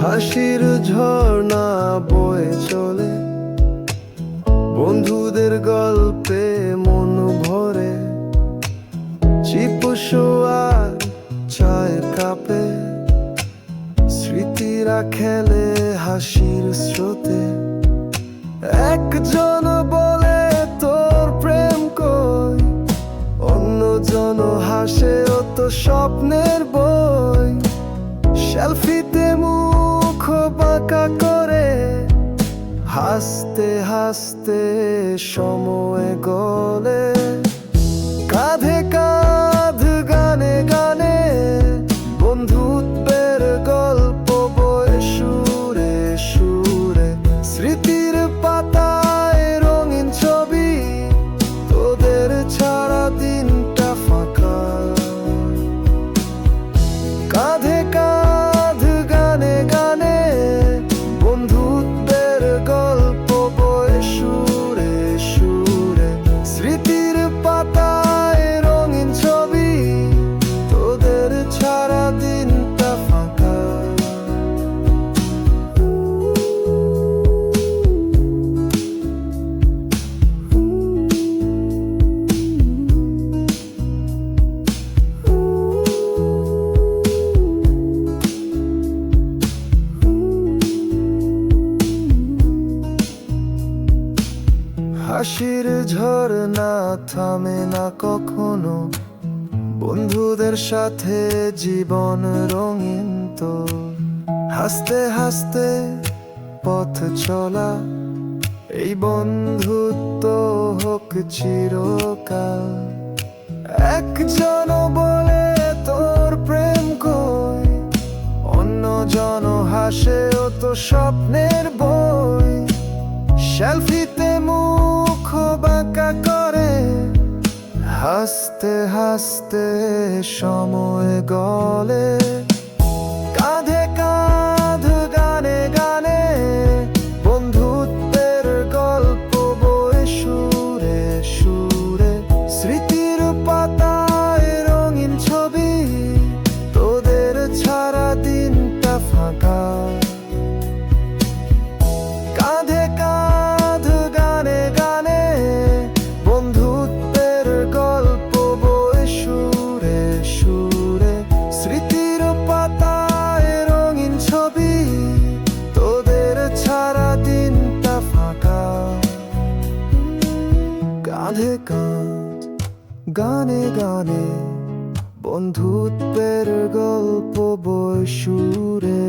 হাসির ঝর্ণা বয়ে চলে। বন্ধুদের গল্পে মন ভরে। চিপসোয়া চায় কাপে। স্মৃতিরা খেলে হাসির স্রোতে। একজন ও তো স্বপ্নের বই। সেলফিতে মুখ বাঁকা করে হাসতে হাসতে সময় গলে। হাসির ঝর্ণা থামে না কখনো। বন্ধুদের সাথে জীবন রঙিন তো। হাসতে হাসতে পথ চলা, এই বন্ধুত্ব হোক চিরকাল। একজন বলে তোর প্রেম কই? অন্যজন হাসে ও তো স্বপ্নের বই। সেলফিতে হাসতে হাসতে সময় গলে। কাঁধে গানে গানে বন্ধুত্বের গল্প বই সুরে।